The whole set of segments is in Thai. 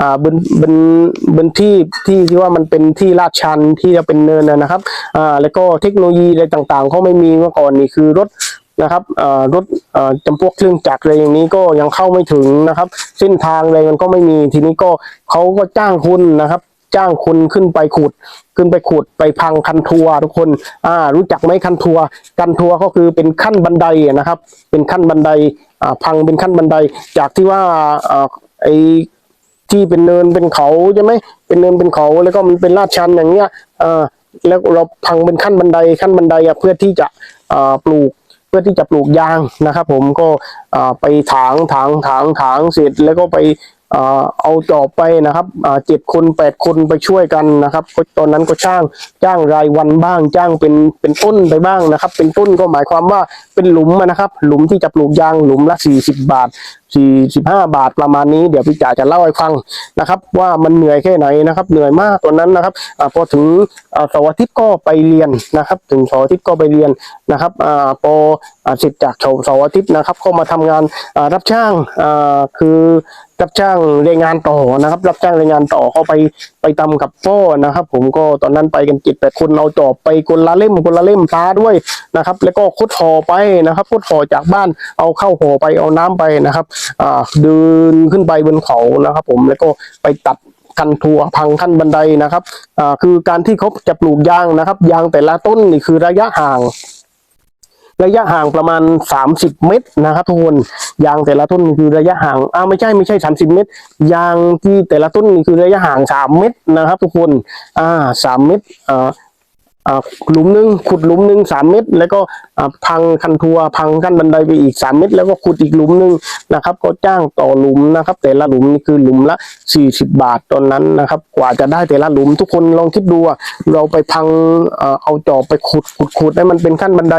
อ่าบนบนบนที่ที่ที่ว่ามันเป็นที่ลาดชันที่จะเป็นเนินนะครับอ่าแล้วก็เทคโนโลยีอะไรต่างๆเขาไม่มีเมื่อก่อนนี่คือรถนะครับอ่ารถอ่าจำพวกเครื่องจักรอะไรอย่างนี้ก็ยังเข้าไม่ถึงนะครับ เส้นทางอะไรมันก็ไม่มีทีนี้ก็เขาก็จ้างคุณนะครับจ้างคนขึ้นไปขุด ขึ้นไปขุดไปพังคันทัวร์ทุกคนอ่ารู้จักไหมคันทัวร์คันทัวร์ก็คือเป็นขั้นบันไดนะครับ เป็นขั้นบันไดอ่าพังเป็นขั้นบันไดจากที่ว่าอ่าไอ ที่เป็นเนินเป็นเขาใช่ไหมเป็นเนินเป็นเขาแล้วก็มันเป็นลาดชันอย่างเงี้ยอ่าแล้วเราพังเป็นขั้นบันไดขั้นบันไดเพื่อที่จะปลูกเพื่อที่จะปลูกยางนะครับ ผมก็ไปถางถางถางถางเสร็จแล้วก็ไปเอาจอบไปนะครับเจ็ดคนแปดคนไปช่วยกันนะครับตอนนั้นก็จ้างจ้างรายวันบ้างจ้างเป็นเป็นต้นไปบ้างนะครับ เป็นต้นก็หมายความว่าเป็นหลุมนะครับ หลุมที่จะปลูกยางหลุมละสี่สิบบาท สี่สิบห้าบาทประมาณนี้เดี๋ยวพี่จ๋าจะเล่าให้ฟังนะครับ ว่ามันเหนื่อยแค่ไหนนะครับ เหนื่อยมากตอนนั้นนะครับอพอถึงเสาร์อาทิตย์ก็ไปเรียนนะครับ ถึงเสาร์อาทิตย์ก็ไปเรียนนะครับอพอเสร็จจากเสาร์เสาร์อาทิตย์นะครับ ก็มาทำงานรับจ้างคือรับจ้างแรงงานต่อนะครับ รับจ้างแรงงานต่อเข้าไปไปทำกับพ่อนะครับ ผมก็ตอนนั้นไปกันจิตแปดคนเอาจอบไปคนละเล่มคนละเล่มพาด้วยนะครับ แล้วก็คุดห่อไปนะครับคุดห่อจากบ้านเอาเข้าห่อไปเอาน้ำไปนะครับเดินขึ้นไปบนเขานะครับ ผมแล้วก็ไปตัดคันทัวพังขั้นบันไดนะครับคือการที่เขาจะปลูกยางนะครับ ยางแต่ละต้นนี่คือระยะห่างระยะห่างประมาณ 30 เมตรนะครับทุกคนยางแต่ละต้นคือระยะห่างอ้าวไม่ใช่ไม่ใช่ 30 เมตร ยางที่แต่ละต้นนี่คือระยะห่าง 3 เมตรนะครับ ทุกคนอ่า3เมตรอ่า หลุมหนึงขุดหลุมหนึง3เมตร แล้วก็พังคันทัวพังขั้นบันไดไปอีก3เมตร แล้วก็ขุดอีกหลุมหนึงนะครับ ก็จ้างต่อหลุมนะครับ แต่ละหลุมนี่คือหลุมละ40บบาทตอนนั้นนะครับ กว่าจะได้แต่ละหลุมทุกคนลองคิดดูเราไปพังเอาจอบไปขุดขุดขุดให้มันเป็นขั้นบันได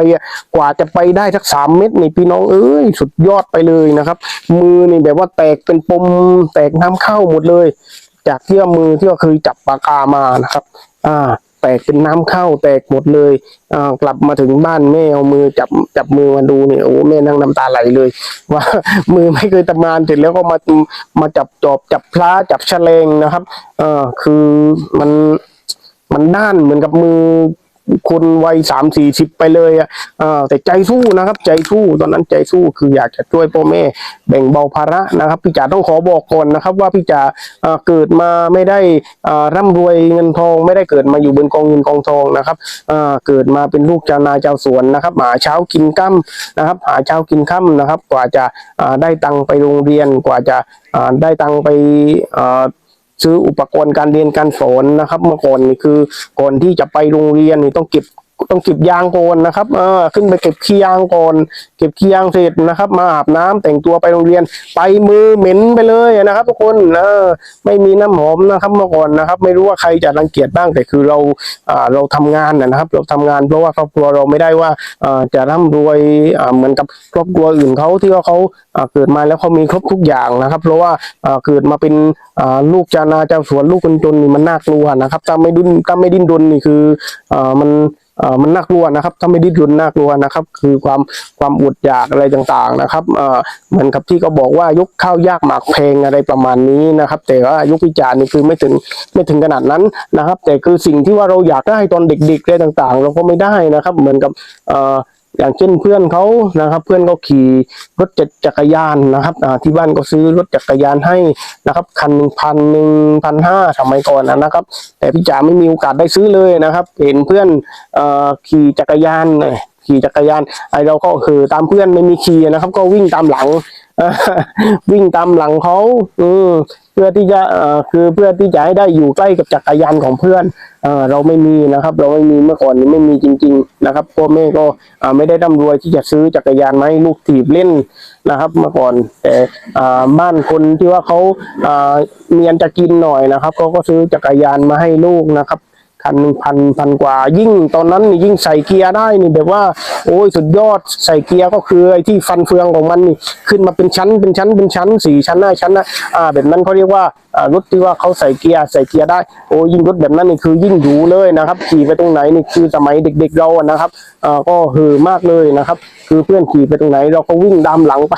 กว่าจะไปได้สักสามเมตรนี่พี่น้องเอ้ยสุดยอดไปเลยนะครับ มือนี่แบบว่าแตกเป็นปมแตกน้ำเข้าหมดเลย จากที่ว่ามือที่ว่าเคยจับปากกามานะครับ อ่า แตกเป็นน้ำเข้าแตกหมดเลยอ่ากลับมาถึงบ้านแม่เอามือจับจับมือมาดูเนี่ยโอ้แม่นั่งน้ำตาไหลเลย ว่ามือไม่เคยทำงานเสร็จแล้วก็มามาจับจอบจับพลาจับแฉลงนะครับเอ่อคือมันมันด้านเหมือนกับมือ คนวัยสามสี่สิบไปเลยอะแต่ใจสู้นะครับ ใจสู้ตอนนั้นใจสู้คืออยากจะช่วยพ่อแม่ แบ่งเบาภาระนะครับ พี่จ๋าต้องขอบอกก่อนนะครับ ว่าพี่จ๋าเกิดมาไม่ได้เอ่อร่ำรวยเงินทองไม่ได้เกิดมาอยู่บนกองเงินกองทองนะครับเกิดมาเป็นลูกชาวนาชาวสวนนะครับ หาเช้ากินค่ำนะครับ หาเช้ากินค่ำนะครับ กว่าจะได้ตังค์ไปโรงเรียนกว่าจะได้ตังค์ไปอ ซื้ออุปกรณ์การเรียนการสอนนะครับ เมื่อก่อนนี่คือก่อนที่จะไปโรงเรียนนี่ต้องเก็บ ต้องเก็บยางก่อนนะครับเออขึ้นไปเก็บขี้ยางก่อนเก็บขี้ยางเสร็จนะครับ มาอาบน้ำแต่งตัวไปโรงเรียน ไปมือเหม็นไปเลยนะครับ ทุกคนเออไม่มีน้ำหอมนะครับเมื่อก่อนนะครับ ไม่รู้ว่าใครจะรังเกียจบ้างแต่คือเราอ่าเราทำงานนะครับ เราทำงานเพราะว่าครอบครัวเราไม่ได้ว่าอ่าจะร่ำรวยอ่าเหมือนกับครอบครัวอื่นเขาที่ว่าเขาอ่าเกิดมาแล้วเขามีครบทุกอย่างนะครับ เพราะว่าอ่าเกิดมาเป็นอ่าลูกชานาชาสวนลูกคนจนนี่มันน่ากลัวนะครับถ้าไม่ดิ้นถ้าไม่ดิ้นรนนี่คืออ่ามัน มันน่ากลัวนะครับ ถ้าไม่ดิ้นรนน่ากลัวนะครับ คือความความอดอยากอะไรต่างๆนะครับเหมือนกับที่เขาบอกว่ายกข้าวยากหมากแพงอะไรประมาณนี้นะครับ แต่ว่ายุควิจารณ์นี่คือไม่ถึงไม่ถึงขนาดนั้นนะครับ แต่คือสิ่งที่ว่าเราอยากได้ตอนเด็กๆอะไรต่างๆ เราก็ไม่ได้นะครับ เหมือนกับ อย่างเช่นเพื่อนเขานะครับ เพื่อนเขาขี่รถจักรยานนะครับที่บ้านก็ซื้อรถจักรยานให้นะครับ คันหนึ่งพันหนึ่งพันห้าสมัยก่อนนะครับ แต่พี่จ๋าไม่มีโอกาสได้ซื้อเลยนะครับ เห็นเพื่อนอขี่จักรยานขี่จักรยานไอเราก็คือตามเพื่อนไม่มีขี่นะครับ ก็วิ่งตามหลัง วิ่งตามหลังเขาอืมเพื่อที่จะเอ่อคือเพื่อที่จะให้ได้อยู่ใกล้กับจักรยานของเพื่อนเอ่อเราไม่มีนะครับ เราไม่มีเมื่อก่อนนี้ไม่มีจริง ๆ นะครับพ่อแม่ก็อ่าไม่ได้ร่ำรวยที่จะซื้อจักรยานมาให้ลูกถีบเล่นนะครับ เมื่อก่อนแต่อ่าบ้านคนที่ว่าเขาอ่าเมียนจะกินหน่อยนะครับเขาก็ซื้อจักรยานมาให้ลูกนะครับ คันหนึ่งพันพันกว่า ยิ่งตอนนั้นนี่ยิ่งใส่เกียร์ได้นี่แบบว่า โอ้ยสุดยอดใส่เกียร์ก็คือไอ้ที่ฟันเฟืองของมันนี่ขึ้นมาเป็นชั้นเป็นชั้นเป็นชั้นสี่ชั้นห้าชั้นนะอ่าแบบนั้นเขาเรียกว่ารถที่ว่าเขาใส่เกียร์ใส่เกียร์ได้โอ้ยิ่งรถแบบนั้นนี่คือยิ่งหรูเลยนะครับขี่ไปตรงไหนนี่คือสมัยเด็ก ๆเราอะนะครับอ่าก็เหือมากเลยนะครับ คือเพื่อนขี่ไปตรงไหน เราก็วิ่งตามหลังไป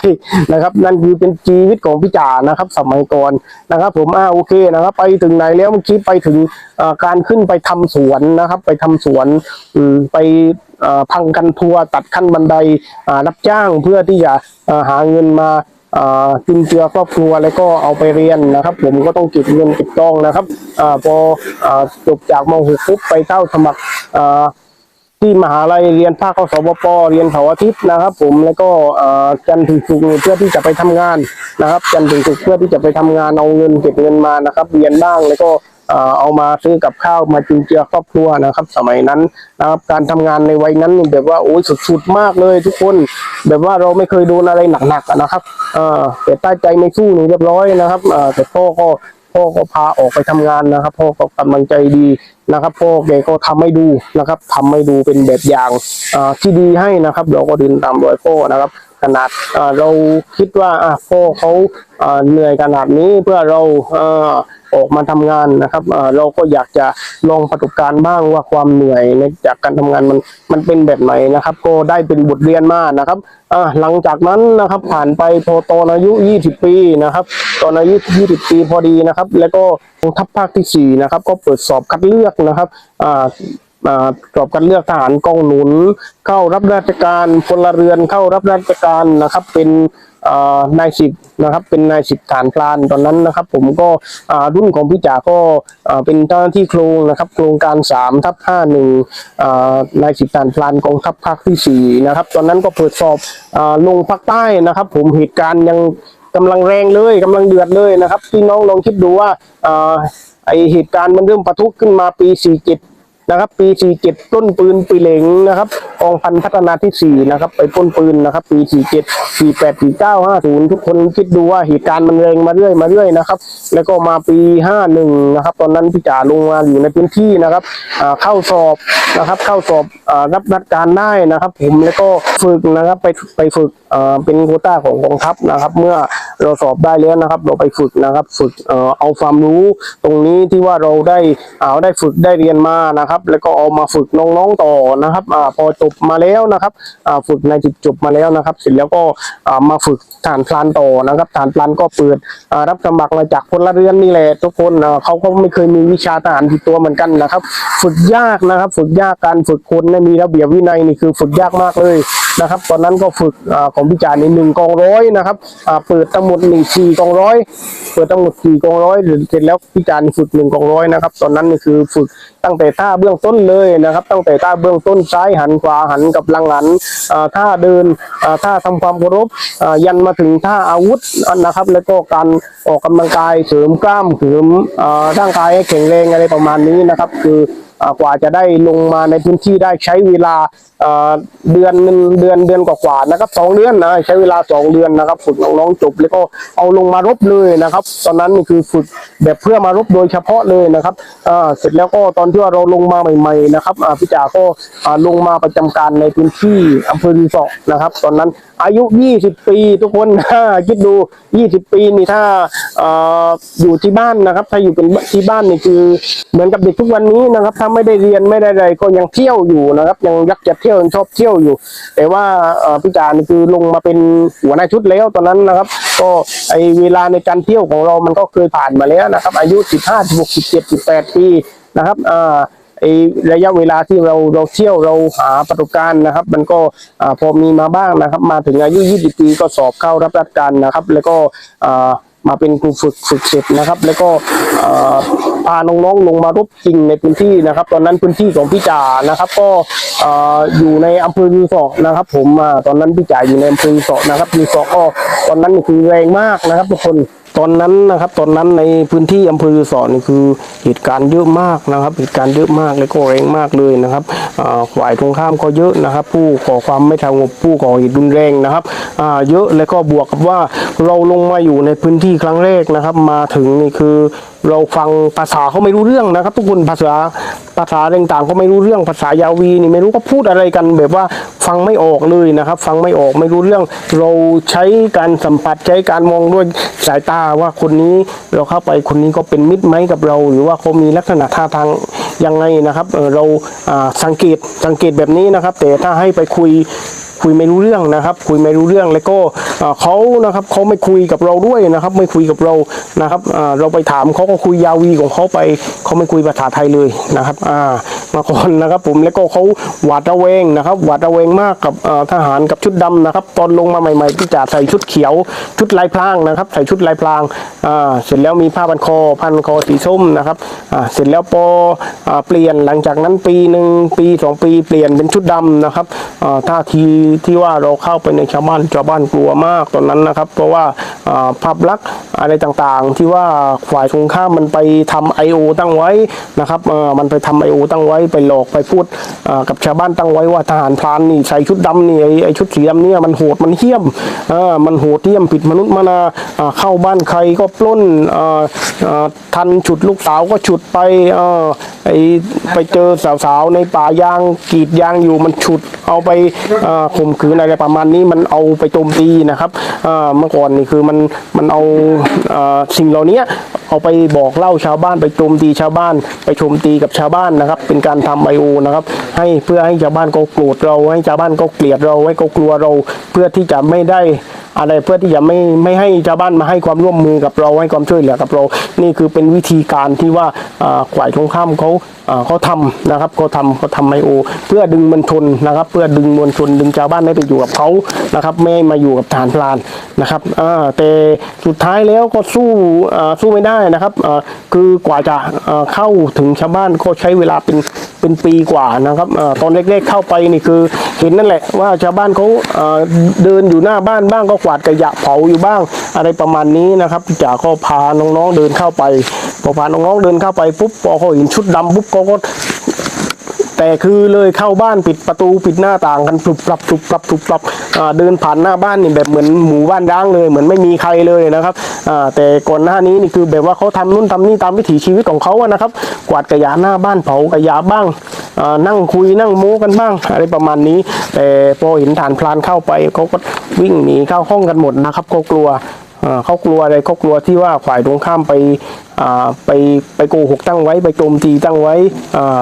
นะครับ นั่นคือเป็นชีวิตของพี่จ่านะครับ สมัยก่อนนะครับ ผมอ่าโอเคนะครับ ไปถึงไหนแล้วเมื่อกี้ไปถึงการขึ้นไปททำสวนนะครับ ไปทำสวนไปพังกันทัวร์ตัดขั้นบันไดรับจ้างเพื่อที่จะหาเงินมาจุนเจือครอบครัวแล้วก็เอาไปเรียนนะครับ ผมก็ต้องเก็บเงินเก็บทองนะครับอ่าพออจบจากม .6 ปุ๊บไปเข้าสมัครที่มหาลัยเรียนภาคสบปเรียนเสาร์อาทิตย์นะครับ ผมแล้วก็จันทร์ถึงศุกร์เพื่อที่จะไปทำงานนะครับ จันทร์ถึงศุกร์เพื่อที่จะไปทำงานเอาเงินเก็บเงินมานะครับ เรียนบ้างแล้วก็ เอามาซื้อกับข้าวมาจุนเจือครอบครัวนะครับ สมัยนั้นนะครับการทำงานในวัยนั้นนี่แบบว่าโอ้ยสุดๆมากเลยทุกคน แบบว่าเราไม่เคยโดนอะไรหนักๆนะครับเออแต่ใต้ใจไม่สู้นี่เรียบร้อยนะครับเออแต่พ่อก็พ่อก็พาออกไปทำงานนะครับ พ่อก็กำลังใจดีนะครับพ่อแกก็ทำให้ดูนะครับทำให้ดูเป็นแบบอย่างที่ดีให้นะครับ เราก็เดินตามรอยพ่อนะครับ ขนาดเราคิดว่าอะพ่อเขาเหนื่อยขนาดนี้เพื่อเราอออกมาทำงานนะครับเราก็อยากจะลองประสบการณ์บ้างว่าความเหนื่อยในจากการทำงานมันมันเป็นแบบไหนนะครับ ก็ได้เป็นบทเรียนมากนะครับหลังจากนั้นนะครับผ่านไปพอตอนอายุ 20 ปีนะครับ ตอนอายุ 20 ปีพอดีนะครับ แล้วก็ทัพภาคที่4นะครับ ก็เปิดสอบคัดเลือกนะครับ อ่าอ่าสอบคัดเลือกทหารกองหนุน เข้ารับราชการพลเรือนเข้ารับราชการนะครับ เป็นนายสิบนะครับเป็นนายสิบฐานพลานตอนนั้นนะครับ ผมก็รุ่นของพี่จ๋าก็เป็นเจ้าหน้าที่โครงนะครับ โครงการ3ทับ51อ่านายสิบฐานพลานกองทัพภาคที่4นะครับ ตอนนั้นก็เปิดสอบอลงภาคใต้นะครับ ผมเหตุการณ์ยังกำลังแรงเลยกำลังเดือดเลยนะครับพี่น้องลองคิดดูว่าอ่าไอเหตุการณ์มันเริ่มปะทุขึ้นมาปี 47 นะครับ ปี 47 ต้นปืนปีเหลงนะครับกองพันพัฒนาที่4นะครับ ไปต้นปืนนะครับ ปี 47 48 49 50 ทุกคนคิดดูว่าเหตุการณ์มันแรงมาเรื่อยมาเรื่อยนะครับ แล้วก็มาปี 51 นะครับ ตอนนั้นพี่จ๋าลงมาอยู่ในพื้นที่นะครับเข้าสอบนะครับ เข้าสอบรับราชการได้นะครับ ผมแล้วก็ฝึกนะครับไปไปฝึกเป็นโคต้าของกองทัพนะครับ เมื่อเราสอบได้แล้วนะครับ เราไปฝึกนะครับ ฝึกเอ่อเอาความรู้ตรงนี้ที่ว่าเราได้อ่าได้ฝึกได้เรียนมานะครับ แล้วก็เอามาฝึกน้องๆต่อนะครับอพอจบมาแล้วนะครับฝึกในจิตจบมาแล้วนะครับ เสร็จแล้วก็อ่ามาฝึกฐานพลานต่อนะครับฐานพลานก็เปิดรับสมัครมาจากพลเรือนนี่แหละทุกคนอ่าเขาก็ไม่เคยมีวิชาทหารติดตัวเหมือนกันนะครับ ฝึกยากนะครับ ฝึกยากการฝึกคนเนี่มีระเบียบวินัยนี่คือฝึกยากมากเลยนะครับ ตอนนั้นก็ฝึกอของพิจารณ์ในหนึ่งกองร้อยนะครับเปิดทั้งหมดหนึ่งสี่กองร้อยเปิดทั้งหมดสี่กองร้อยเสร็จแล้วพิจารณ์ฝึกหนึ่งกองร้อยนะครับ ตอนนั้นนี่คือฝึกตั้งแต่ท่าเบื้องต้นเลยนะครับ ตั้งแต่ท่าเบื้องต้นซ้ายหันขวาหันกับลังหันท่าเดินอ่าท่าทำความเคารพยันมาถึงท่าอาวุธนะครับ แล้วก็การออกกำลังกายเสริมกล้ามเสริมร่างกายให้แข็งแรงอะไรประมาณนี้นะครับ คือ กว่าจะได้ลงมาในพื้นที่ได้ใช้เวลาเดือนเดือนเดือนกว่าๆนะครับสองเดือนนะใช้เวลาสองเดือนนะครับ ฝึกน้องๆจบแล้วก็เอาลงมารบเลยนะครับ ตอนนั้นนี่คือฝึกแบบเพื่อมารบโดยเฉพาะเลยนะครับเสร็จแล้วก็ตอนที่ว่าเราลงมาใหม่ๆนะครับพี่จ๋าก็ลงมาประจำการในพื้นที่อำเภอรีสอร์นะครับ ตอนนั้นอายุ 20 ปีทุกคนคิดดู 20 ปีนี่ถ้าอออยู่ที่บ้านนะครับ ถ้าอยู่เป็นที่บ้านนี่คือเหมือนกับเด็กทุกวันนี้นะครับถ้าไม่ได้เรียนไม่ได้อะไรก็ยังเที่ยวอยู่นะครับ ยังยักจะเที่ยวชอบเที่ยวอยู่ แต่ว่าพี่จานี่คือลงมาเป็นหัวหน้าชุดแล้วตอนนั้นนะครับ ก็ไอเวลาในการเที่ยวของเรามันก็เคยผ่านมาแล้วนะครับ อายุ 15 16 17 18 ปีนะครับอ่าไอระยะเวลาที่เราเราเที่ยวเราหาประสบการณ์นะครับ มันก็พอมีมาบ้างนะครับ มาถึงอายุ 20 ปีก็สอบเข้ารับราชการนะครับ แล้วก็อ่า มาเป็นครูฝึกฝึกเสร็จนะครับ แล้วก็พาน้องๆลงมารบจริงในพื้นที่นะครับ ตอนนั้นพื้นที่ของพี่จ่านะครับ ก็ออยู่ในอำเภอรีสอร์ทนะครับ ผมตอนนั้นพี่จ่าอยู่ในอำเภอรีสอร์ทนะครับรีสอร์ทก็ตอนนั้นคือแรงมากนะครับ ทุกคนตอนนั้นนะครับตอนนั้นในพื้นที่อำเภอสอนนี่คือเหตุการณ์เยอะมากนะครับ เหตุการณ์เยอะมากและก็แรงมากเลยนะครับอ่าฝ่ายตรงข้ามก็เยอะนะครับ ผู้ก่อความไม่สงบผู้ก่อเหตุรุนแรงนะครับเยอะและก็บวกกับว่า เราลงมาอยู่ในพื้นที่ครั้งแรกนะครับ มาถึงนี่คือ เราฟังภาษาเขาไม่รู้เรื่องนะครับ ทุกคนภาษาภาษาต่างๆก็ไม่รู้เรื่องภาษายาวีนี่ไม่รู้ก็พูดอะไรกันแบบว่าฟังไม่ออกเลยนะครับ ฟังไม่ออกไม่รู้เรื่อง เราใช้การสัมผัสใช้การมองด้วยสายตาว่าคนนี้เราเข้าไปคนนี้ก็เป็นมิตรไหมกับเรา หรือว่าเขามีลักษณะท่าทางยังไงนะครับเเราสังเกตสังเกตแบบนี้นะครับ แต่ถ้าให้ไปคุย คุยไม่รู้เรื่องนะครับ คุยไม่รู้เรื่องแล้วก็เขานะครับเขาไม่คุยกับเราด้วยนะครับ ไม่คุยกับเรานะครับเราไปถามเขาก็คุยยาวีของเขาไปเขาไม่คุยภาษาไทยเลยนะครับอ่ามาก่อนนะครับผมแล้วก็เขาหวาดระแวงนะครับ หวาดระแวงมากกับทหารกับชุดดำนะครับ ตอนลงมาใหม่ๆที่จะใส่ชุดเขียวชุดลายพรางนะครับ ใส่ชุดลายพรางอ่าเสร็จแล้วมีผ้าพันคอพันคอสีส้มนะครับอ่าเสร็จแล้วพอเปลี่ยนหลังจากนั้นปีหนึ่งปีสองปีเปลี่ยนเป็นชุดดำนะครับอ่าท่าทีที่ว่าเราเข้าไปในชาวบ้านชาวบ้านกลัวมากตอนนั้นนะครับ เพราะว่าภาพลักษณ์อะไรต่างๆ ที่ว่าฝ่ายตรงข้ามมันไปทำไอโอตั้งไว้นะครับมันไปทำไอโอตั้งไว้ไปหลอกไปพูดกับชาวบ้านตั้งไว้ว่าทหารพรานนี่ใส่ชุดดำนี่ไอ้ชุดสีดำเนี่ยมันโหดมันเหี้ยมมันโหดเหี้ยมผิดมนุษย์มานาเข้าบ้านใครก็ปล้นทันฉุดลูกสาวก็ฉุดไปไอไปเจอสาวๆในป่ายางกีดยางอยู่มันฉุดเอาไปอ่ข่มขืนอะไรประมาณนี้มันเอาไปโจมตีนะครับเมื่อก่อนนี่คือมันมันเอาสิ่งเหล่านี้ เอาไปบอกเล่าชาวบ้านไปโจมตีชาวบ้าน ไปโจมตีกับชาวบ้านนะครับ เป็นการทำไอโอนะครับให้เพื่อให้ชาวบ้านก็โกรธเราให้ชาวบ้านก็เกลียดเราให้เขากลัวเรา เพื่อที่จะไม่ได้อะไรเพื่อที่จะไม่ไม่ให้ชาวบ้านมาให้ความร่วมมือกับเราให้ความช่วยเหลือกับเรา นี่คือเป็นวิธีการที่ว่าอ่ายตรงข้ามเขาเขาทำนะครับเขาทำเขาทำไอโอ เพื่อดึงมวลชนนะครับ เพื่อดึงมวลชนดึงชาวบ้านให้ไปอยู่กับเขานะครับไม่มาอยู่กับฐานพลานนะครับแต่สุดท้ายแล้วก็สู้สู้ไม่ได้นะครับอ่าคือกว่าจะอ่าเข้าถึงชาวบ้านก็ใช้เวลาเป็นเป็นปีกว่านะครับอาตอนแรกๆเข้าไปนี่คือเห็นนั่นแหละว่าชาวบ้านเขาอ่าเดินอยู่หน้าบ้านบ้างก็กวาดขยะเผาอยู่บ้างอะไรประมาณนี้นะครับจ่าก็พาน้องๆเดินเข้าไปพอพาน้องๆเดินเข้าไปปุ๊บพอเขาเห็นชุดดำปุ๊บเขาก็ แต่คือเลยเข้าบ้านปิดประตูปิดหน้าต่างกันปลุบปรับปลุบปรับปลุบปรับเดินผ่านหน้าบ้านนี่แบบเหมือนหมู่บ้านร้างเลยเหมือนไม่มีใครเลยนะครับแต่ก่อนหน้านี้นี่คือแบบว่าเขาทำนู่นทำนี่ตามวิถีชีวิตของเขาอะนะครับ กวาดกระยาหน้าบ้านเผากระยาบ้างนั่งคุยนั่งโม้กันบ้าง อะไรประมาณนี้ แต่พอเห็นฐานพลานเข้าไปเขาก็วิ่งหนีเข้าห้องกันหมดนะครับเขากลัว เขากลัวอะไรเขากลัวที่ว่าฝ่ายตรงข้ามไปไปไปโกหกตั้งไว้ไปโจมตีตั้งไว้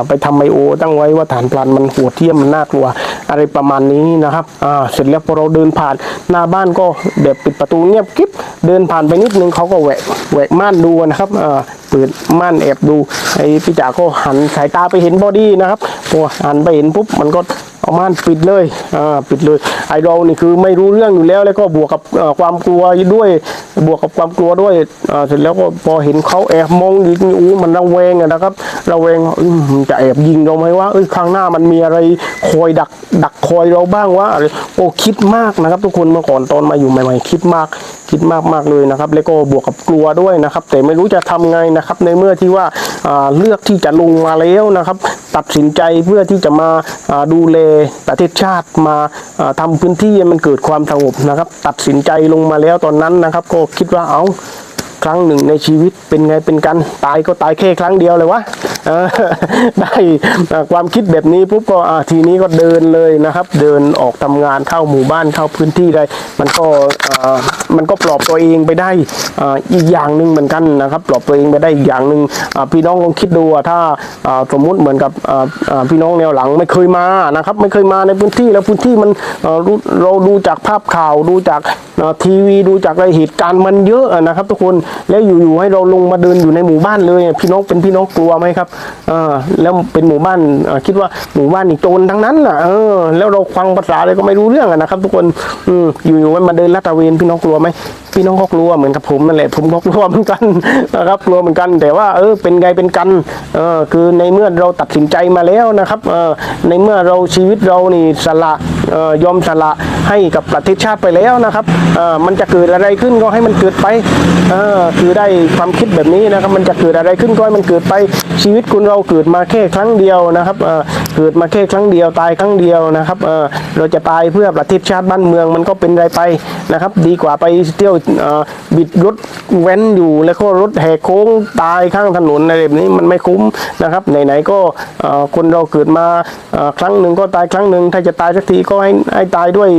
ไปทำไอโอ ตั้งไว้ว่าฐานพลันมันโหดเที่ยมมันน่ากลัวอะไรประมาณนี้นะครับเสร็จแล้วพอเราเดินผ่านหน้าบ้านก็แบบปิดประตูเงียบกิ๊บเดินผ่านไปนิดนึงเขาก็แหวกแหวกม่านดูนะครับเปิดม่านแอบดูไอ้พี่จ๋าก็หันสายตาไปเห็นบอดี้นะครับพอหันไปเห็นปุ๊บมันก็ เอาม่านปิดเลยอ่าปิดเลย ไอเรานี่คือไม่รู้เรื่องอยู่แล้ว แล้วก็บวกกับความกลัวด้วย บวกกับความกลัวด้วยอ่าเสร็จแล้วก็พอเห็นเขาแอบมองยิอู้มันระแวงนะครับระแวงจะแอบยิงเราไหมว่าเอ้ยข้างหน้ามันมีอะไรคอยดักดักคอยเราบ้างว่าอะไรโอ้คิดมากนะครับ ทุกคนเมื่อก่อนตอนมาอยู่ใหม่ ๆ คิดมากคิดมากมากเลยนะครับ แล้วก็บวกกับกลัวด้วยนะครับ แต่ไม่รู้จะทำไงนะครับ ในเมื่อที่ว่า เลือกที่จะลงมาแล้วนะครับ ตัดสินใจเพื่อที่จะมาดูแลประเทศชาติมาทำทำพื้นที่มันเกิดความสงบนะครับ ตัดสินใจลงมาแล้วตอนนั้นนะครับ ก็คิดว่าเอา ครั้งหนึ่งในชีวิตเป็นไงเป็นกัน ตายก็ตายแค่ครั้งเดียวเลยวะได้ความคิดแบบนี้ปุ๊บก็ทีนี้ก็เดินเลยนะครับ เดินออกทำงานเข้าหมู่บ้านเข้าพื้นที่ได้ มันก็มันก็ปลอบตัวเองไปได้อีกอย่างหนึ่งเหมือนกันนะครับปลอบตัวเองไปได้อีกอย่างหนึ่งพี่น้องลองคิดดูถ้าสมมุติเหมือนกับพี่น้องแนวหลังไม่เคยมานะครับ ไม่เคยมาในพื้นที่แล้วพื้นที่มันเราดูจากภาพข่าวดูจากทีวีดูจากอะไรเหตุการณ์มันเยอะนะครับ ทุกคนแล้วอยู่ๆให้เราลงมาเดินอยู่ในหมู่บ้านเลยพี่น้องเป็นพี่น้องกลัวไหมครับอ่าแล้วเป็นหมู่บ้านคิดว่าหมู่บ้านนี่โจรทั้งนั้นน่ะเออแล้วเราฟังภาษาอะไรก็ไม่รู้เรื่องอะนะครับ ทุกคนอืมอยู่ๆให้มาเดินลาดตระเวนพี่น้องกลัวไหมพี่น้องก็กลัวเหมือนกับผมนั่นแหละผมก็กลัวเหมือนกันนะครับกลัวเหมือนกัน แต่ว่าเออเป็นไงเป็นกันเออคือในเมื่อเราตัดสินใจมาแล้วนะครับเออในเมื่อเราชีวิตเรานี่สละ ยอมสละให้กับประเทศชาติไปแล้วนะครับมันจะเกิดอะไรขึ้นก็ให้มันเกิดไปคือได้ความคิดแบบนี้นะครับมันจะเกิดอะไรขึ้นก็ให้มันเกิดไปชีวิตคุณเราเกิดมาแค่ครั้งเดียวนะครับเกิดมาแค่ครั้งเดียวตายครั้งเดียวนะครับเราจะตายเพื่อประเทศชาติบ้านเมืองมันก็เป็นไรไปนะครับ ดีกว่าไปเที่ยวบิดรถแว้นอยู่แล้วก็รถแหกโค้งตายข้างถนนอะไรแบบนี้มันไม่คุ้มนะครับไหนๆก็คนเราเกิดมาครั้งหนึ่งก็ตายครั้งหนึ่งถ้าจะตายสักทีก็ให้ให้ตายด้วย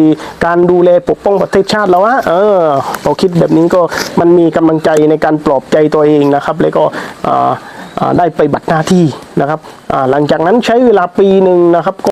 การดูแลปกป้องประเทศชาติแล้วอะเออพอคิดแบบนี้ก็มันมีกำลังใจในการปลอบใจตัวเองนะครับ แล้วก็ได้ไปบัตรหน้าที่นะครับหลังจากนั้นใช้เวลาปีหนึ่งนะครับ